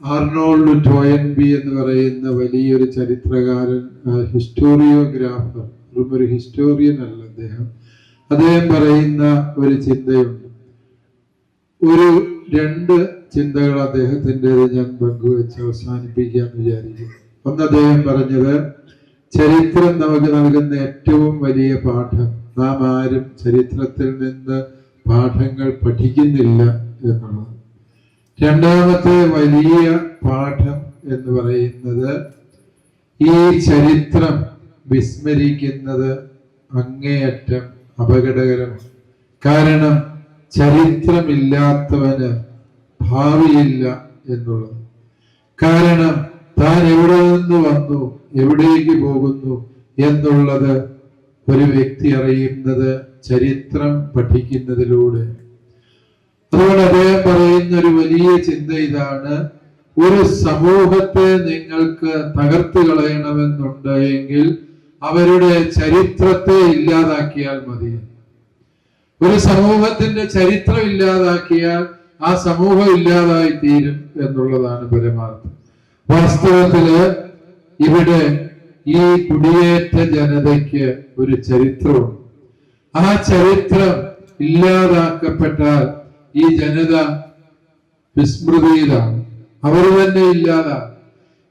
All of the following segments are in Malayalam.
ആർണോൾഡ് ടോയൻബി എന്ന് പറയുന്ന വലിയൊരു ചരിത്രകാരൻ ഹിസ്റ്റോറിയോഗ്രാഫർ ഒരു ഹിസ്റ്റോറിയൻ അല്ല അദ്ദേഹം. അദ്ദേഹം പറയുന്ന ഒരു ചിന്തയുണ്ട്. ഒരു രണ്ട് ചിന്തകൾ അദ്ദേഹത്തിന്റെത് ഞാൻ പങ്കുവെച്ച് അവസാനിപ്പിക്കാന്ന് വിചാരിക്കുന്നു. ഒന്ന് അദ്ദേഹം പറഞ്ഞത് ചരിത്രം നമുക്ക് നൽകുന്ന ഏറ്റവും വലിയ പാഠം. നാം ആരും ചരിത്രത്തിൽ നിന്ന് പാഠങ്ങൾ പഠിക്കുന്നില്ല എന്നുള്ളത് രണ്ടാമത്തെ വലിയ പാഠം എന്ന് പറയുന്നത് ഈ ചരിത്രം വിസ്മരിക്കുന്നത് അങ്ങേയറ്റം അപകടകരമാണ്. കാരണം ചരിത്രമില്ലാത്തവന് ഭാവിയില്ല എന്നുള്ളത്. കാരണം താൻ എവിടെ നിന്ന് വന്നു എവിടേക്ക് പോകുന്നു എന്നുള്ളത് ഒരു വ്യക്തി അറിയുന്നത് ചരിത്രം പഠിക്കുന്നതിലൂടെ അതുകൊണ്ട് അദ്ദേഹം പറയുന്ന ഒരു വലിയ ചിന്ത ഇതാണ്. ഒരു സമൂഹത്തെ നിങ്ങൾക്ക് തകർത്ത് കളയണമെന്നുണ്ട് എങ്കിൽ അവരുടെ ചരിത്രത്തെ ഇല്ലാതാക്കിയാൽ മതി. ഒരു സമൂഹത്തിന്റെ ചരിത്രം ഇല്ലാതാക്കിയാൽ ആ സമൂഹം ഇല്ലാതായി തീരും എന്നുള്ളതാണ് പരമാർത്ഥം. വാസ്തവത്തിൽ ഇവിടെ ഈ കുടിയേറ്റ ജനതയ്ക്ക് ഒരു ചരിത്രമുണ്ട്. ആ ചരിത്രം ഇല്ലാതാക്കപ്പെട്ടാൽ ഈ ജനത വിസ്മൃതിയിലാണ്. അവർ തന്നെ ഇല്ലാതാണ്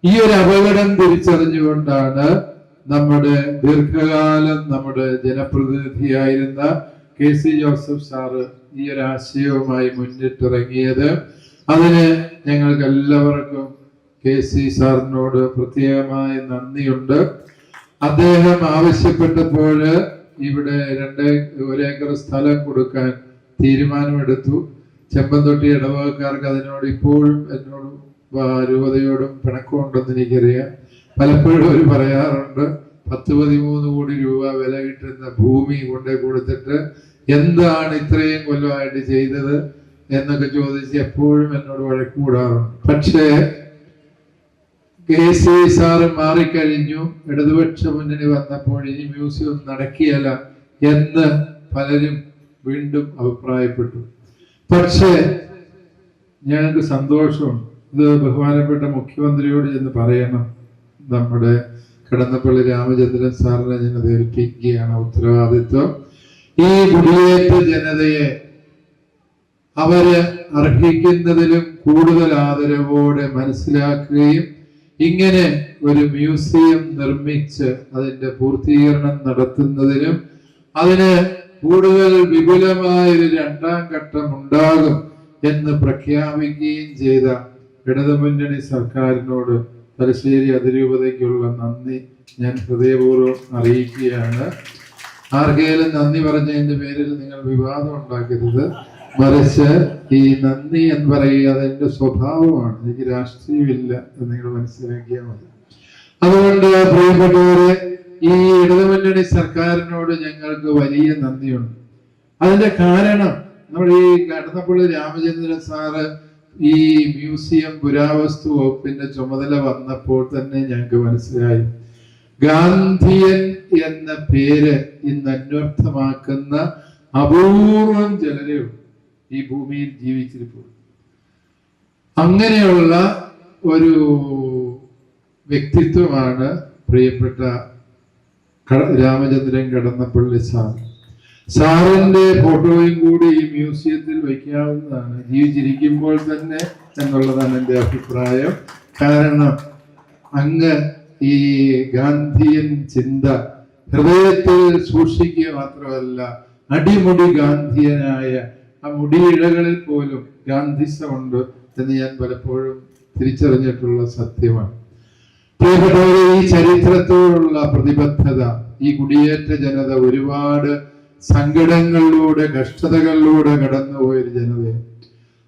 ഈ ഒരു അപകടം തിരിച്ചറിഞ്ഞുകൊണ്ടാണ് നമ്മുടെ ദീർഘകാലം നമ്മുടെ ജനപ്രതിനിധിയായിരുന്ന കെ സി ജോസഫ് സാറ് ഈ ഒരു ആശയവുമായി മുന്നിട്ടിറങ്ങിയത്. അതിന് ഞങ്ങൾക്ക് എല്ലാവർക്കും കെ സി സാറിനോട് പ്രത്യേകമായ നന്ദിയുണ്ട്. അദ്ദേഹം ആവശ്യപ്പെട്ടപ്പോൾ ഇവിടെ രണ്ട് ഒരേക്കർ സ്ഥലം കൊടുക്കാൻ തീരുമാനമെടുത്തു. ചെമ്പന്തൊട്ടി ഇടവകക്കാർക്ക് അതിനോട് ഇപ്പോഴും എന്നോട് രൂപതയോടും പിണക്കമുണ്ടെന്ന് എനിക്കറിയാം. പലപ്പോഴും അവർ പറയാറുണ്ട് പത്ത് പതിമൂന്ന് കോടി രൂപ വില കിട്ടുന്ന ഭൂമി കൊണ്ടേ കൊടുത്തിട്ട് എന്താണ് ഇത്രയും കൊല്ലമായിട്ട് ചെയ്തത് എന്നൊക്കെ ചോദിച്ച് എപ്പോഴും എന്നോട് വഴക്കൂടാറുണ്ട്. പക്ഷേ കെ സി സാറ് മാറിക്കഴിഞ്ഞു ഇടതുപക്ഷ മുന്നണി വന്നപ്പോൾ ഇനി മ്യൂസിയം നടക്കിയല്ല എന്ന് പലരും വീണ്ടും അഭിപ്രായപ്പെട്ടു. പക്ഷേ ഞങ്ങൾക്ക് സന്തോഷം ഇത് ബഹുമാനപ്പെട്ട മുഖ്യമന്ത്രിയോട് ചെന്ന് പറയണം. നമ്മുടെ കടന്നപ്പള്ളി രാമചന്ദ്രൻ സാറിനെ ഞങ്ങൾ ഏൽപ്പിക്കുകയാണ് ഉത്തരവാദിത്വം. ഈ കുടിയേറ്റ ജനതയെ അവർ അർഹിക്കുന്നതിലും കൂടുതൽ ആദരവോടെ മനസ്സിലാക്കുകയും ഇങ്ങനെ ഒരു മ്യൂസിയം നിർമ്മിച്ച് അതിന്റെ പൂർത്തീകരണം നടത്തുന്നതിനും അതിന് കൂടുതൽ വിപുലമായ ഒരു രണ്ടാം ഘട്ടം ഉണ്ടാകും എന്ന് പ്രഖ്യാപിക്കുകയും ചെയ്ത ഇടതുമുന്നണി സർക്കാരിനോട് തലശ്ശേരി അതിരൂപതയ്ക്കുള്ള നന്ദി ഞാൻ ഹൃദയപൂർവം അറിയിക്കുകയാണ്. ആർക്കെങ്കിലും നന്ദി പറഞ്ഞതിന്റെ പേരിൽ നിങ്ങൾ വിവാദം ഉണ്ടാക്കരുത്. മറിച്ച് ഈ നന്ദി എന്ന് പറയുക അതെന്റെ സ്വഭാവമാണ്. എനിക്ക് രാഷ്ട്രീയമില്ല എന്ന് നിങ്ങൾ മനസ്സിലാക്കിയാൽ മതി. അതുകൊണ്ട് പ്രിയപ്പെട്ടവരെ ഈ ഇടതുമുന്നണി സർക്കാരിനോട് ഞങ്ങൾക്ക് വലിയ നന്ദിയുണ്ട്. അതിന്റെ കാരണം നമ്മൾ ഈ കടന്നപ്പള്ളി രാമചന്ദ്രൻ സാറ് ഈ മ്യൂസിയം പുരാവസ്തു വകുപ്പിന്റെ ചുമതല വന്നപ്പോൾ തന്നെ ഞങ്ങൾക്ക് മനസ്സിലായി. ഗാന്ധിയൻ എന്ന പേര് ഇന്ന് അന്വർത്ഥമാക്കുന്ന അപൂർവം ചിലരേ ഈ ഭൂമിയിൽ ജീവിച്ചിരിപ്പോൾ അങ്ങനെയുള്ള ഒരു വ്യക്തിത്വമാണ് പ്രിയപ്പെട്ട രാമചന്ദ്രൻ കടന്നപ്പള്ളി സാർ സാറിന്റെ ഫോട്ടോയും കൂടി ഈ മ്യൂസിയത്തിൽ വയ്ക്കാവുന്നതാണ്. ജീവിച്ചിരിക്കുമ്പോൾ തന്നെ എന്നുള്ളതാണ് എന്റെ അഭിപ്രായം. കാരണം അങ്ങ് ഈ ഗാന്ധിയൻ ചിന്ത ഹൃദയത്തിൽ സൂക്ഷിക്കുക മാത്രമല്ല അടിമുടി ഗാന്ധിയനായ ആ മുടിയിഴകളിൽ പോലും ഗാന്ധിസമുണ്ട് എന്ന് ഞാൻ പലപ്പോഴും തിരിച്ചറിഞ്ഞിട്ടുള്ള സത്യമാണ്. പ്രിയപ്പെട്ടവരെ ഈ ചരിത്രത്തോടുള്ള പ്രതിബദ്ധത ഈ കുടിയേറ്റ ജനത ഒരുപാട് സങ്കടങ്ങളിലൂടെ കഷ്ടതകളിലൂടെ കടന്നുപോയൊരു ജനതയാണ്.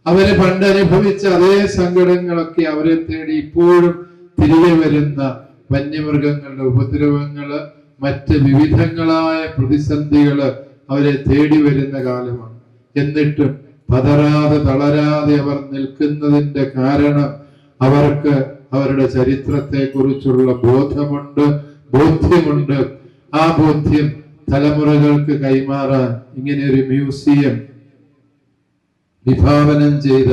അവർ പണ്ട് അനുഭവിച്ച അതേ സങ്കടങ്ങളൊക്കെ അവരെ തേടി ഇപ്പോഴും തിരികെ വരുന്ന വന്യമൃഗങ്ങളുടെ ഉപദ്രവങ്ങൾ മറ്റ് വിവിധങ്ങളായ പ്രതിസന്ധികൾ അവരെ തേടി വരുന്ന കാലമാണ്. എന്നിട്ടും പതറാതെ തളരാതെ അവർ നിൽക്കുന്നതിന്റെ കാരണം അവർക്ക് അവരുടെ ചരിത്രത്തെ കുറിച്ചുള്ള ബോധമുണ്ട് ബോധ്യമുണ്ട്. ആ ബോധ്യം തലമുറകൾക്ക് കൈമാറാൻ ഇങ്ങനെ ഒരു മ്യൂസിയം വിഭാവനം ചെയ്ത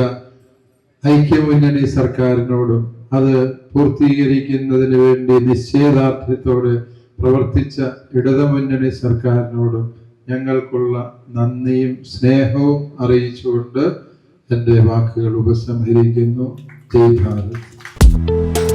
ഐക്യമുന്നണി സർക്കാരിനോടും അത് പൂർത്തീകരിക്കുന്നതിന് വേണ്ടി നിശ്ചയദാർഢ്യത്തോടെ പ്രവർത്തിച്ച ഇടതുമുന്നണി സർക്കാരിനോടും ഞങ്ങൾക്കുള്ള നന്ദിയും സ്നേഹവും അറിയിച്ചുകൊണ്ട് എന്റെ വാക്കുകൾ ഉപസംഹരിക്കുന്നു. ജയ് ഭാരത്. Thank you